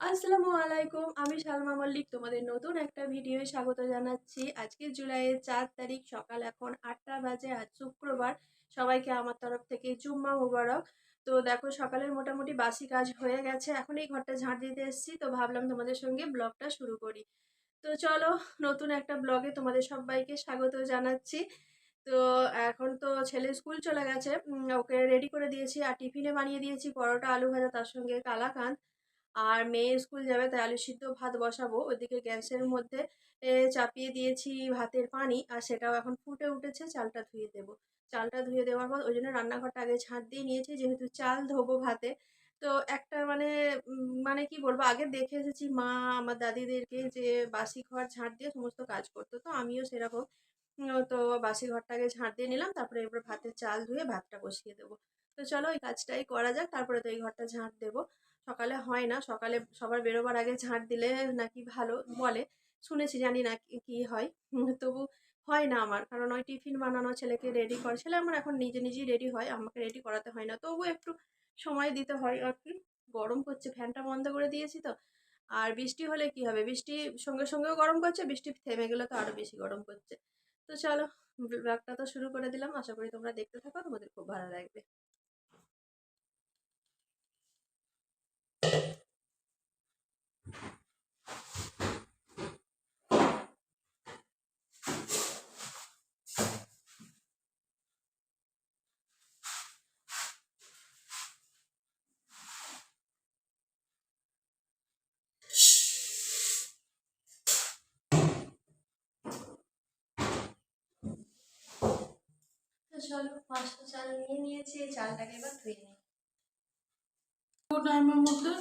আসসালামু আলাইকুম, আমি সালমা মল্লিক। তোমাদের নতুন একটা ভিডিও স্বাগত জানাচ্ছি। আজকে জুলাইয়ের চার তারিখ, সকাল এখন আটটা বাজে আজ শুক্রবার। সবাইকে আমার তরফ থেকে জুম্মা মুবারক। তো দেখো, সকালের মোটামুটি বাসি কাজ হয়ে গেছে। এখন এই ঘরটা ঝাঁট দিতে এসেছি। তো ভাবলাম তোমাদের সঙ্গে ব্লগটা শুরু করি। তো চলো, নতুন একটা ব্লগে তোমাদের সবাইকে স্বাগত জানাচ্ছি। তো এখন তো ছেলে স্কুল চলে গেছে। ওকে রেডি করে দিয়েছি আর টিফিনে বানিয়ে দিয়েছি। পরোটা, আলু ভাজা, তার সঙ্গে কালাকাঁদ। আর মেয়ে স্কুল যাবে তাই আলু সিদ্ধ ভাত বসাবো। ওদিকে গ্যাসের মধ্যে চাপিয়ে দিয়েছি ভাতের পানি আর সেটাও এখন ফুটে উঠেছে, চালটা ধুয়ে দেবো। চালটা ধুয়ে দেওয়ার পর ওই জন্য রান্নাঘরটা আগে ঝাঁট দিয়ে নিয়েছি, যেহেতু চাল ধোবো ভাতে। তো একটা মানে মানে কি বলব, আগে দেখে এসেছি মা, আমার দাদিদেরকে যে বাসি ঘর ঝাঁট দিয়ে সমস্ত কাজ করতো, তো আমিও সেরকম তো বাসি ঘরটাকে ঝাঁট দিয়ে নিলাম, তারপরে এবার ভাতের চাল ধুয়ে ভাতটা বসিয়ে দেবো। তো চলো ওই কাজটাই করা যাক, তারপরে তো এই ঘরটা ঝাঁট দেবো। সকালে হয় না, সকালে সবার বেরোবার আগে ঝাঁট দিলে নাকি ভালো বলে। শুনেছি, জানি না কি হয়। তবু হয় না আমার, কারণ ওই টিফিন বানানো, ছেলেকে রেডি করে, ছেলে আমার এখন নিজে নিজেই রেডি হয়, আমাকে রেডি করাতে হয় না। তবু একটু সময় দিতে হয় আর কি। গরম করছে, ফ্যানটা বন্ধ করে দিয়েছি তো। আর বৃষ্টি হলে কি হবে? বৃষ্টি সঙ্গে সঙ্গেও গরম করছে, বৃষ্টি থেমে গেলে তো আরও বেশি গরম করছে। তো চলো, ব্লগটা তো শুরু করে দিলাম। আশা করি তোমরা দেখতে থাকো, তোমাদের খুব ভালো লাগবে। চলো পাঁচটা চাল নিয়ে নিয়েছি এই চালটাকে এবার ধুয়ে নিই। টাইমের মধ্যে।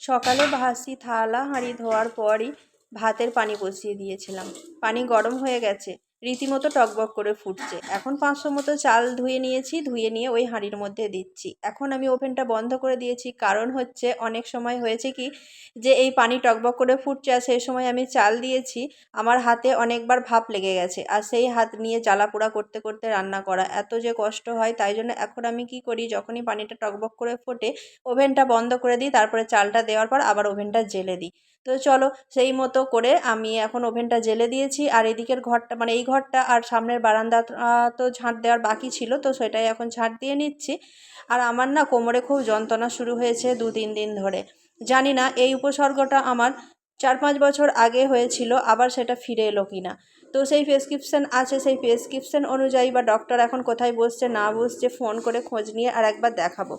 সকালে বাসি থালা হাঁড়ি ধোয়ার পরই ভাতের পানি বসিয়ে দিয়েছিলাম। পানি গরম হয়ে গেছে। রীতিমতো টকবক করে ফুটছে। এখন পাঁচশো মতো চাল ধুয়ে নিয়েছি, ধুয়ে নিয়ে ওই হাঁড়ির মধ্যে দিচ্ছি। এখন আমি ওভেনটা বন্ধ করে দিয়েছি। কারণ হচ্ছে, অনেক সময় হয়েছে কি যে, এই পানি টকবক করে ফুটছে আর সেই সময় আমি চাল দিয়েছি, আমার হাতে অনেকবার ভাপ লেগে গেছে। আর সেই হাত নিয়ে জ্বালা পোড়া করতে করতে রান্না করা এত যে কষ্ট হয়, তাই জন্য এখন আমি কি করি, যখনই পানিটা টকবক করে ফোটে, ওভেনটা বন্ধ করে দিই, তারপরে চালটা দেওয়ার পর আবার ওভেনটা জেলে দিই। তো চলো সেই মতো করে আমি এখন ওভেনটা জেলে দিয়েছি। আর এদিকের ঘরটা মানে এই ঘরটা আর সামনের বারান্দা তো ঝাঁট দেওয়ার বাকি ছিল, তো সেটাই এখন ঝাঁট দিয়ে নিচ্ছি। আর আমার না কোমরে খুব যন্ত্রণা শুরু হয়েছে দু তিন দিন ধরে। জানি না এই উপসর্গটা আমার চার পাঁচ বছর আগে হয়েছিল, আবার সেটা ফিরে এলো কি না তো সেই প্রেসক্রিপশন আছে, সেই প্রেসক্রিপশন অনুযায়ী বা ডক্টর এখন কোথায় বসছে না বসছে ফোন করে খোঁজ নিয়ে আর একবার দেখাবো।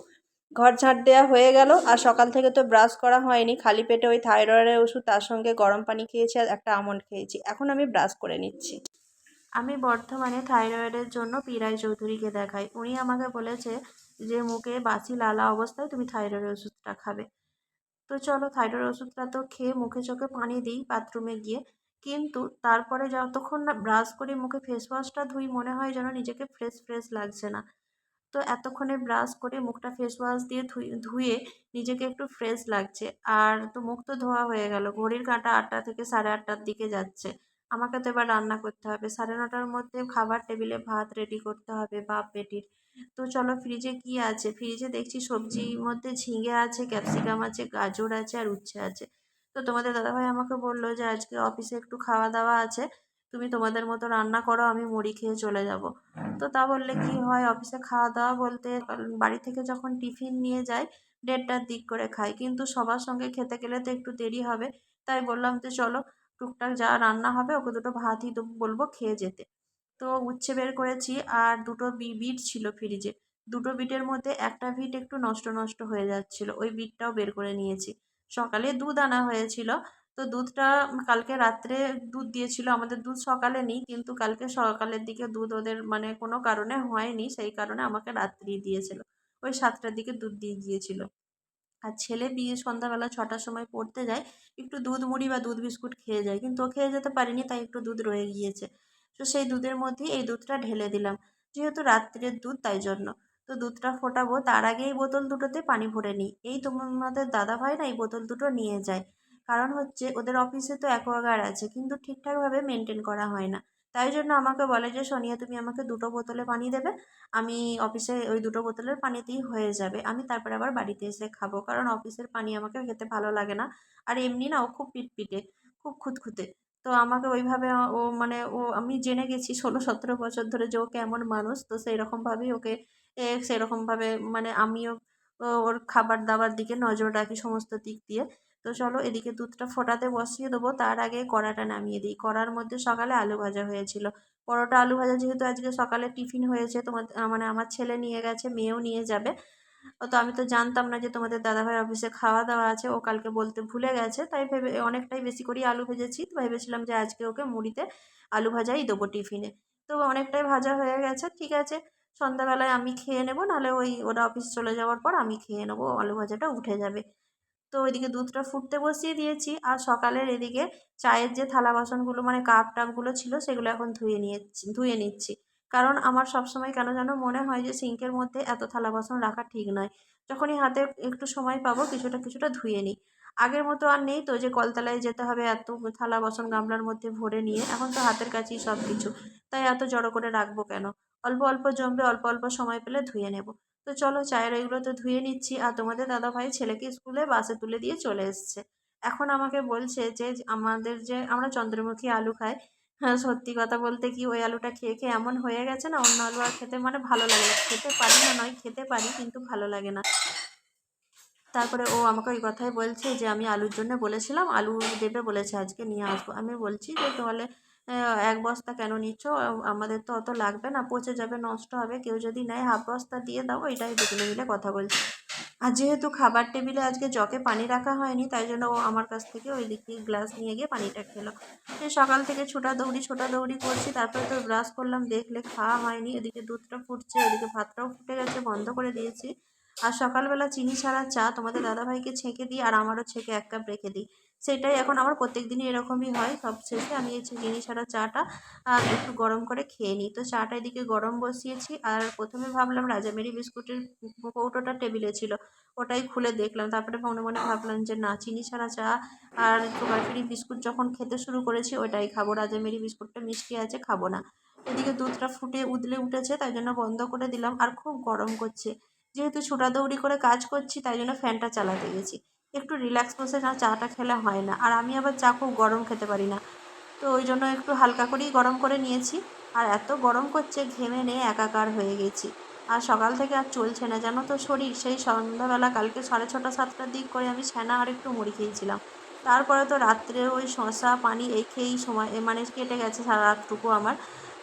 ঘর ঝাঁট দেওয়া হয়ে গেল আর সকাল থেকে তো ব্রাশ করা হয়নি। খালি পেটে ওই থাইরয়েডের ওষুধ, তার সঙ্গে গরম পানি খেয়েছি আর একটা আমন্ড খেয়েছি। এখন আমি ব্রাশ করে নিচ্ছি। আমি বর্তমানে থাইরয়েডের জন্য পিরাই চৌধুরীকে দেখাই। উনি আমাকে বলেছে যে, মুখে বাসি লালা অবস্থায় তুমি থাইরয়েডের ওষুধটা খাবে। তো চলো থাইরয়েড ওষুধটা তো খেয়ে মুখে চোখে পানি দিই বাথরুমে গিয়ে। কিন্তু তারপরে যতক্ষণ না ব্রাশ করে, মুখে ফেস ওয়াশটা ধুই, মনে হয় যেন নিজেকে ফ্রেশ ফ্রেশ লাগছে না। তো এতক্ষণে ব্রাশ করে মুখটা ফেস ওয়াশ দিয়ে ধুয়ে নিজেকে একটু ফ্রেশ লাগছে। আর তো মুখ তো ধোয়া হয়ে গেল, ঘড়ির কাঁটা আটটা থেকে সাড়ে আটটার দিকে যাচ্ছে। আমাকে তো এবার রান্না করতে হবে। সাড়ে নটার মধ্যে খাবার টেবিলে ভাত রেডি করতে হবে, বাপ বেটির। তো চলো ফ্রিজে কি আছে? ফ্রিজে দেখছি সবজির মধ্যে ঝিঙে আছে ক্যাপসিকাম আছে, গাজর আছে আর উচ্ছে আছে। তো তোমাদের দাদাভাই আমাকে বলল যে আজকে অফিসে একটু খাওয়া দাওয়া আছে। তুমি তোমাদের মতো রান্না করো, আমি মুড়ি খেয়ে চলে যাব। তো তা বললে কি হয়, অফিসে খাওয়া দাওয়া বলতে বাড়ি থেকে যখন টিফিন নিয়ে যাই, দেড়টার দিক করে খাই। কিন্তু সবার সঙ্গে খেতে গেলে তো একটু দেরি হবে। তাই বললাম যে চলো, টুকটাক যা রান্না হবে, ওকে দুটো ভাতই বলব খেয়ে যেতে। তো উচ্ছে বের করেছি আর দুটো বিট ছিল ফ্রিজে। দুটো বিটের মধ্যে একটা বিট একটু নষ্ট নষ্ট হয়ে যাচ্ছিল, ওই বিটটাও বের করে নিয়েছি। সকালে দুধ আনা হয়েছিল তো দুধটা কালকে রাত্রে দুধ দিয়েছিল, আমাদের দুধ সকালে নিই, কিন্তু কালকে সকালের দিকে দুধ ওদের মানে কোনো কারণে হয়নি, সেই কারণে আমাকে রাত্রি দিয়েছিল। ওই সাতটার দিকে দুধ দিয়ে গিয়েছিল। আর ছেলে বিয়ে সন্ধ্যাবেলা ছটার সময় পড়তে যায়, একটু দুধ মুড়ি বা দুধ বিস্কুট খেয়ে যায়, কিন্তু ও খেয়ে যেতে পারিনি, তাই একটু দুধ রয়ে গিয়েছে। তো সেই দুধের মধ্যেই এই দুধটা ঢেলে দিলাম। যেহেতু রাত্রের দুধ, তাই জন্য। তো দুধটা ফোটাবো, তার আগে এই বোতল দুটোতে পানি ভরে নিই। এই তোমাদের দাদাভাই না এই বোতল দুটো নিয়ে যায়। কারণ হচ্ছে ওদের অফিসে তো অ্যাকোয়াগার্ড আছে, কিন্তু ঠিকঠাকভাবে মেনটেন করা হয় না। তাই জন্য আমাকে বলে যে, সোনিয়া, তুমি আমাকে দুটো বোতলে পানি দেবে, আমি অফিসে ওই দুটো বোতলের পানিতেই হয়ে যাবে, আমি তারপরে আবার বাড়িতে এসে খাব। কারণ অফিসের পানি আমাকে খেতে ভালো লাগে না। আর এমনি না, ও খুব পিটপিটে, খুব খুঁতখুঁতে। তো আমাকে ওইভাবে ও মানে ও, আমি জেনে গেছি ষোলো সতেরো বছর ধরে যে ও কেমন মানুষ, তো সেই রকমভাবেই ওকে সেরকমভাবে মানে আমিও ওর খাবার দাবার দিকে নজর রাখি সমস্ত দিক দিয়ে। তো চলো এদিকে দুধটা ফোটাতে বসিয়ে দেবো। তার আগে কড়াটা নামিয়ে দিই। কড়ার মধ্যে সকালে আলু ভাজা হয়েছিল। পরোটা, আলু ভাজা যেহেতু আজকে সকালে টিফিন হয়েছে তোমার মানে আমার ছেলে নিয়ে গেছে, মেয়েও নিয়ে যাবে। তো আমি তো জানতাম না যে তোমাদের দাদাভাই অফিসে খাওয়া দাওয়া আছে, ও কালকে বলতে ভুলে গেছে। তাই ভেবে, অনেকটাই বেশি করেই আলু ভেজেছি। তো ভেবেছিলাম যে আজকে ওকে মুড়িতে আলু ভাজাই দেবো টিফিনে। তো অনেকটাই ভাজা হয়ে গেছে, ঠিক আছে। সন্ধ্যাবেলায় আমি খেয়ে নেব, নাহলে ওই ওরা অফিস চলে যাওয়ার পর আমি খেয়ে নেব, আলু ভাজাটা উঠে যাবে। তো ওইদিকে দুধটা ফুটতে বসিয়ে দিয়েছি, আর সকালের এদিকে চায়ের যে থালা বাসনগুলো মানে কাপ টাপগুলো ছিল, সেগুলো এখন ধুয়ে নিয়েছি ধুয়ে নিচ্ছি। কারণ আমার সবসময় কেন যেন মনে হয় যে সিঙ্কের মধ্যে এত থালা বাসন রাখা ঠিক নয়। যখনই হাতে একটু সময় পাবো, কিছুটা কিছুটা ধুয়ে নিই। আগের মতো আর নেই তো, যে কলতলায় যেতে হবে এত থালা বাসন গামলার মধ্যে ভরে নিয়ে, এখন তো হাতের কাছেই সব কিছু তাই এত জড়ো করে রাখব কেন? অল্প অল্প জমবে, অল্প অল্প সময় পেলে ধুয়ে নেব। তো চলো চায়ের ওইগুলো তো ধুয়ে নিচ্ছি, আর তোমাদের দাদাভাই ছেলেকে স্কুলে বাসে তুলে দিয়ে চলে এসছে। এখন আমাকে বলছে যে আমাদের যে, আমরা চন্দ্রমুখী আলু খাই। হ্যাঁ সত্যি কথা বলতে কি ওই আলুটা খেয়ে খেয়ে এমন হয়ে গেছে না, অন্য আলু আর খেতে মানে ভালো লাগে না। খেতে পারি না নয়, খেতে পারি কিন্তু ভালো লাগে না। তারপরে ও আমাকে ওই কথাই বলছে যে, আমি আলুর জন্য বলেছিলাম, আলু দেবে বলেছে আজকে, নিয়ে আসব। আমি বলছি যে, তাহলে এক বস্তা কেন নিচ্ছ? আমাদের তো অত লাগবে না, পচে যাবে, নষ্ট হবে, কেউ যদি নেয়, হাফ বস্তা দিয়ে দাও। এটাই দুজনে মিলে কথা বলছি। আর যেহেতু খাবার টেবিলে আজকে জকে পানি রাখা হয়নি, তাই জন্য ও আমার কাছ থেকে ওই দিকে গ্লাস নিয়ে গিয়ে পানিটা খেলো। সকাল থেকে ছোটা দৌড়ি ছোটা দৌড়ি করছি, তারপরে তো ব্রাশ করলাম, দেখলে খাওয়া হয়নি, এদিকে দুধটা ফুটছে, ওদিকে ভাতটাও ফুটে গেছে, বন্ধ করে দিয়েছি। আর সকালবেলা চিনি ছাড়া চা তোমাদের দাদাভাইকে ছেঁকে দিই আর আমারও ছেঁকে এক কাপ রেখে দিই। সেটাই এখন আমার প্রত্যেক দিনই এরকমই হয়। সব শেষে আমি এই চিনি ছাড়া চাটা একটু গরম করে খেয়ে নিই। তো চাটা এদিকে গরম বসিয়েছি আর প্রথমে ভাবলাম রাজামেরি বিস্কুটের কৌটোটা টেবিলে ছিল, ওটাই খুলে দেখলাম। তারপরে মনে মনে ভাবলাম যে না, চিনি ছাড়া চা আর সুগার ফ্রি বিস্কুট যখন খেতে শুরু করেছি ওটাই খাব। রাজামেরি বিস্কুটটা মিষ্টি আছে, খাব না। এদিকে দুধটা ফুটে উদলে উঠেছে, তাই জন্য বন্ধ করে দিলাম। আর খুব গরম করছে। যেহেতু ছোটাদৌড়ি করে কাজ করছি, তাই জন্য ফ্যানটা চালাতে গেছি। একটু রিল্যাক্স বসে না চাটা খেলে হয় না। আর আমি আবার চা খুব গরম খেতে পারি না। তো ওই জন্য একটু হালকা করেই গরম করে নিয়েছি। আর এত গরম করছে, ঘেমে নিয়ে একাকার হয়ে গেছি। আর সকাল থেকে আর চলছে না, জানো তো শরীর? সেই সন্ধ্যাবেলা কালকে সাড়ে ছটা, সাতটার দিক করে আমি ছানা আর একটু মুড়ি খেয়েছিলাম। তারপরে তো রাত্রে ওই শশা পানি এই খেয়েই সময় মানে কেটে গেছে সারা রাতটুকু আমার।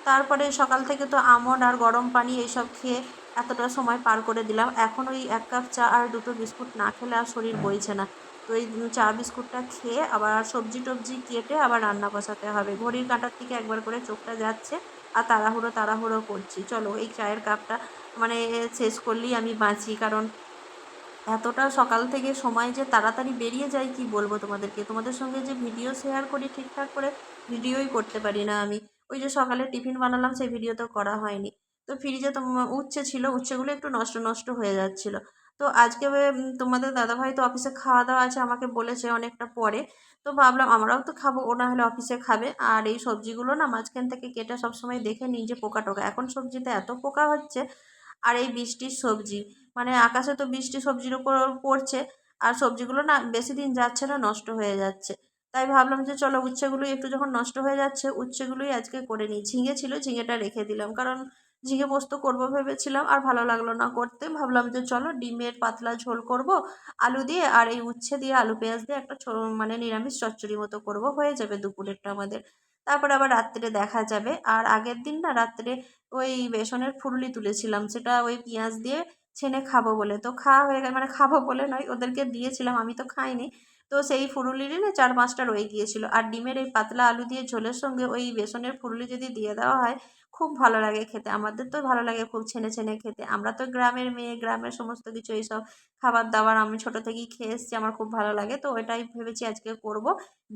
তারপরে সকাল থেকে তো আমন্ড আর গরম পানি এইসব খেয়ে এতটা সময় পার করে দিলাম। এখন ওই এক কাপ চা আর দুটো বিস্কুট না খেলে আর শরীর বইছে না। তো এই চা বিস্কুটটা খেয়ে আবার সবজি টবজি কেটে আবার রান্না বসাতে হবে। ঘড়ির কাঁটার থেকে একবার করে চোখটা যাচ্ছে আর তাড়াহুড়ো তাড়াহুড়ো করছি। চলো এই চায়ের কাপটা মানে শেষ করলেই আমি বাঁচি। কারণ এতটা সকাল থেকে সময় যে তাড়াতাড়ি বেরিয়ে যায়, কি বলব তোমাদেরকে? তোমাদের সঙ্গে যে ভিডিও শেয়ার করি ঠিকঠাক করে ভিডিওই করতে পারি না আমি। ওই যে সকালে টিফিন বানালাম, সেই ভিডিও তো করা হয়নি। তো ফ্রিজে উচ্ছে ছিল, উচ্ছেগুলো একটু নষ্ট নষ্ট হয়ে যাচ্ছিল। তো আজকে তোমাদের দাদাভাই তো অফিসে খাওয়া দাওয়া আছে, আমাকে বলেছে অনেকটা পরে। তো ভাবলাম আমরাও তো খাব, ও না হলে অফিসে খাবে। আর এই সবজিগুলো না মাঝখান থেকে কেটে সবসময় দেখে নিই যে পোকা টোকা। এখন সবজিতে এত পোকা হচ্ছে, আর এই বৃষ্টির সবজি। মানে আকাশে তো বৃষ্টি সবজির উপর পড়ছে, আর সবজিগুলো না বেশি দিন যাচ্ছে না, নষ্ট হয়ে যাচ্ছে। তাই ভাবলাম যে চলো উচ্ছেগুলোই একটু যখন নষ্ট হয়ে যাচ্ছে, উচ্ছেগুলোই আজকে করে নিই। ঝিঙে ছিল, ঝিঙেটা রেখে দিলাম। কারণ ঝিঙে পোস্ত করব ভেবেছিলাম, আর ভালো লাগল না করতে। ভাবলাম যে চলো ডিমের পাতলা ঝোল করব, আলু দিয়ে আর এই উচ্ছে দিয়ে আলু পেঁয়াজ দিয়ে একটা মানে নিরামিষ চচ্চড়ি মতো করব, হয়ে যাবে দুপুরেরটা আমাদের। তারপরে আবার রাত্রে দেখা যাবে, আর আগের দিন না রাত্রে ওই বেসনের ফুরুলি তুলেছিলাম, সেটা ওই পেঁয়াজ দিয়ে ছেনে খাব বলে। তো খাওয়া হয়ে গেল মানে খাব বলে নয়, ওদেরকে দিয়েছিলাম, আমি তো খাইনি। তো সেই ফুরুলিরই না চার পাঁচটা রয়ে গিয়েছিল। আর ডিমের এই পাতলা আলু দিয়ে ঝোলের সঙ্গে ওই বেসনের ফুরুলি যদি দিয়ে দেওয়া হয়, খুব ভালো লাগে খেতে। আমাদের তো ভালো লাগে খুব ছেনে ছেনে খেতে। আমরা তো গ্রামের মেয়ে, গ্রামের সমস্ত কিছু এইসব খাবার দাবার আমি ছোটো থেকেই খেয়ে এসেছি, আমার খুব ভালো লাগে। তো ওইটাই ভেবেছি আজকে করব।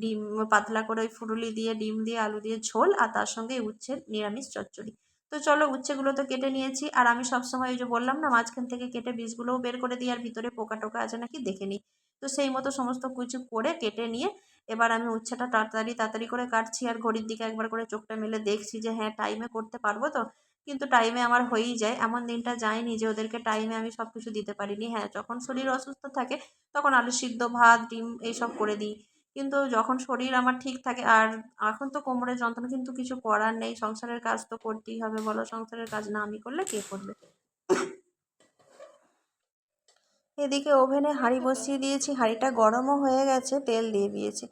ডিম পাতলা করে ওই ফুরুলি দিয়ে, ডিম দিয়ে, আলু দিয়ে ঝোল আর তার সঙ্গে উচ্ছে নিরামিষ চচ্চড়ি। তো চলো উচ্ছেগুলো তো কেটে নিয়েছি। আর আমি সবসময় ওই যে বললাম না, মাঝখান থেকে কেটে বীজগুলোও বের করে দিই, আর ভিতরে পোকা টোকা আছে নাকি দেখে নিই। তো সেই মতো সমস্ত কিছু করে কেটে নিয়ে এবার আমি উচ্ছেটা তাড়াতাড়ি তাড়াতাড়ি করে কাটছি আর ঘড়ির দিকে একবার করে চোখটা মেলে দেখছি যে হ্যাঁ টাইমে করতে পারব তো। কিন্তু টাইমে আমার হয়েই যায়। এমন দিনটা যায়নি যে ওদেরকে টাইমে আমি সব কিছু দিতে পারিনি। হ্যাঁ যখন শরীর অসুস্থ থাকে তখন আলু সিদ্ধ, ভাত, ডিম এইসব করে দিই। কিন্তু যখন শরীর আমার ঠিক থাকে, আর এখন তো কোমরের যন্ত্রণা, কিন্তু কিছু করার নেই। সংসারের কাজ তো করতেই হবে। বলো, সংসারের কাজ না আমি করলে কে করবে? এদিকে ওভেনে হাঁড়ি বসিয়ে দিয়েছি, হাঁড়িটা গরমও হয়ে গেছে, তেল দিয়ে দিয়েছি।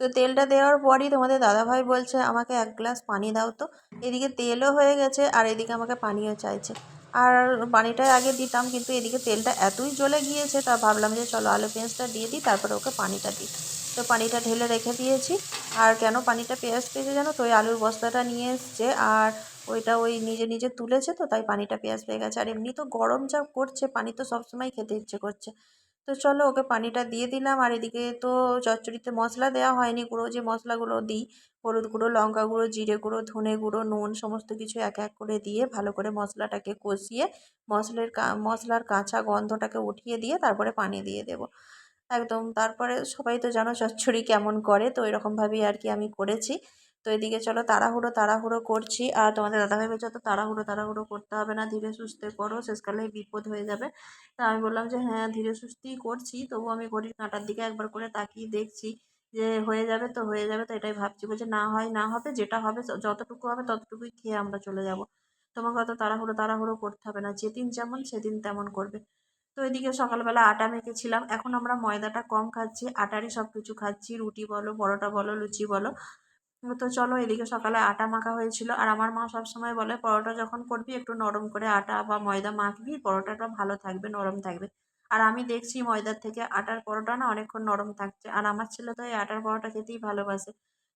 তো তেলটা দেওয়ার পরই তোমাদের দাদাভাই বলছে, আমাকে এক গ্লাস পানি দাও তো। এদিকে তেলও হয়ে গেছে আর এদিকে আমাকে পানিও চাইছে। আর পানিটা আগে দিতাম, কিন্তু এদিকে তেলটা এতই জ্বলে গিয়েছে, তা ভাবলাম যে চলো আলু পেঁয়াজটা দিয়ে দিই, তারপরে ওকে পানিটা দিই। তো পানিটা ঢেলে রেখে দিয়েছি। আর কেন পানিটা পেঁয়াজ পেয়েছে জানো? তো ওই আলুর বস্তাটা নিয়ে এসছে। আর ওইটা ওই নিজে নিজে তুলেছে তো, তাই পানিটা পেঁয়াজ পেয়ে গেছে। আর এমনি তো গরম যা করছে, পানি তো সবসময় খেতে ইচ্ছে করছে। তো চলো ওকে পানিটা দিয়ে দিলাম। আর এদিকে তো চচ্চড়িতে মশলা দেওয়া হয়নি, গুঁড়ো যে মশলাগুলো দিই, হলুদ গুঁড়ো, লঙ্কা গুঁড়ো, জিরে গুঁড়ো, ধনে গুঁড়ো, নুন, সমস্ত কিছু এক এক করে দিয়ে ভালো করে মশলাটাকে কষিয়ে মশলার মশলার কাঁচা গন্ধটাকে উঠিয়ে দিয়ে তারপরে পানি দিয়ে দেবো। একদম, তারপরে সবাই তো জানো চচ্চড়ি কেমন করে, তো এরকমভাবেই আর কি আমি করেছি। তো এদিকে চলো তাড়াহুড়ো তাড়াহুড়ো করছি। আর তোমাদের দাদাভাই বলছে তো তাড়াহুড়ো তাড়াহুড়ো করতে হবে না, ধীরে সুস্থে করো শেষকালে বিপদ হয়ে যাবে। তা আমি বললাম যে হ্যাঁ ধীরে সুস্থেই করছি। তবু আমি ঘড়ির কাঁটার দিকে একবার করে তাকিয়ে দেখছি যে, হয়ে যাবে তো হয়ে যাবে তো এটাই ভাবছি। বলছে, না হয়, না হবে, যেটা হবে যতটুকু হবে ততটুকুই খেয়ে আমরা চলে যাব। তোমাকে অত তাড়াহুড়ো তাড়াহুড়ো করতে হবে না। যেদিন যেমন, সেদিন তেমন করবে। তো এদিকে সকালবেলা আটা মেখেছিলাম। এখন আমরা ময়দাটা কম খাচ্ছি, আটারই সব কিছু খাচ্ছি। রুটি বলো, পরোটা বলো, লুচি বলো। তো চলো এদিকে সকালে আটা মাখা হয়েছিল। আর আমার মা সবসময় বলে, পরোটা যখন করবি একটু নরম করে আটা বা ময়দা মাখবি, পরোটাটা ভালো থাকবে, নরম থাকবে। আর আমি দেখছি ময়দার থেকে আটার পরোটা না অনেকক্ষণ নরম থাকছে। আর আমার ছেলে তো এই আটার পরোটা খেতেই ভালোবাসে।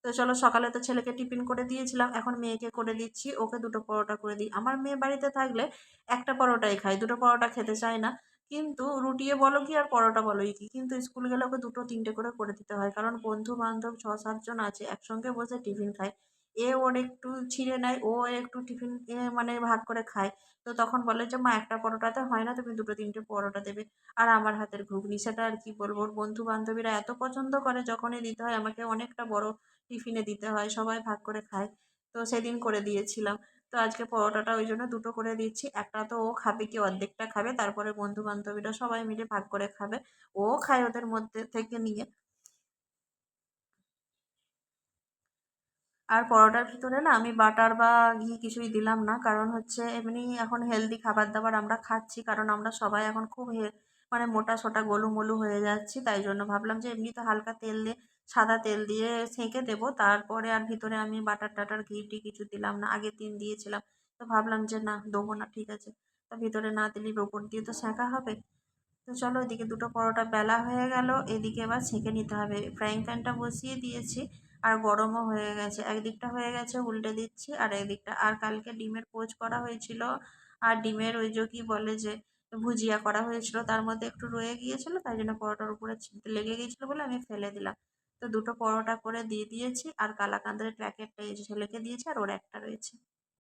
তো চলো সকালে তো ছেলেকে টিফিন করে দিয়েছিলাম, এখন মেয়েকে করে দিচ্ছি, ওকে দুটো পরোটা করে দিই। আমার মেয়ে বাড়িতে থাকলে একটা পরোটাই খায়, দুটো পরোটা খেতে চায় না। কিন্তু রুটিয়ে বলো কি আর পরোটা বলোই কি? কিন্তু স্কুল গেলে ওকে দুটো তিনটে করে করে দিতে হয়। কারণ বন্ধু বান্ধব ছ সাতজন আছে, একসঙ্গে বসে টিফিন খায়। এ ওর একটু ছিঁড়ে নেয়, ও একটু টিফিন মানে ভাগ করে খায়। তো তখন বলে যে, মা, একটা পরোটাতে হয় না, তুমি দুটো তিনটে পরোটা দেবে। আর আমার হাতের ঘুগনি, সেটা আর কি বলব? ওর বন্ধু বান্ধবীরা এত পছন্দ করে, যখনই দিতে হয়, আমাকে অনেকটা বড় টিফিনে দিতে হয়, সবাই ভাগ করে খায়। তো সেদিন করে দিয়েছিলাম। তো আজকে পরোটাটা ওই জন্য দুটো করে দিচ্ছি। একটা তো ও খাবে কি অর্ধেকটা খাবে, তারপরে বন্ধু বান্ধবীরা সবাই মিলে ভাগ করে খাবে। ও খায় ওদের মধ্যে থেকে নিয়ে। আর পরোটার ভিতরে না আমি বাটার বা ঘি কিছুই দিলাম না, কারণ হচ্ছে এমনি এখন হেলদি খাবার দাবার আমরা খাচ্ছি, কারণ আমরা সবাই এখন খুব মানে মোটা সোটা গোলুমোলু হয়ে যাচ্ছি, তাই জন্য ভাবলাম যে এমনি তো হালকা তেল দিয়ে সাদা তেল দিয়ে সেঁকে দেবো। তারপরে আর ভিতরে আমি বাটার টাটার ঘি টি কিছু দিলাম না, আগে তিন দিয়েছিলাম। তো ভাবলাম যে না, দেবো না, ঠিক আছে। তো ভিতরে না দিলেই ওপর দিয়ে তো সেঁকা হবে। তো চলো এদিকে দুটো পরোটা বেলা হয়ে গেল, এদিকে এবার ছেঁকে নিতে হবে। ফ্রাইং প্যানটা বসিয়ে দিয়েছি আর গরমও হয়ে গেছে। একদিকটা হয়ে গেছে, উল্টে দিচ্ছি আর একদিকটা আর কালকে ডিমের পোচ করা হয়েছিল। আর ডিমের ওই যে কী বলে যে ভুজিয়া করা হয়েছিল, তার মধ্যে একটু রয়ে গিয়েছিল, তাই জন্য পরোটার উপরে লেগে গিয়েছিল বলে আমি ফেলে দিলাম। তো দুটো পরোটা করে দিয়ে দিয়েছি আর কালাকাঁদের প্যাকেটটা এই ছেলেকে দিয়েছি আর ওর একটা রয়েছে।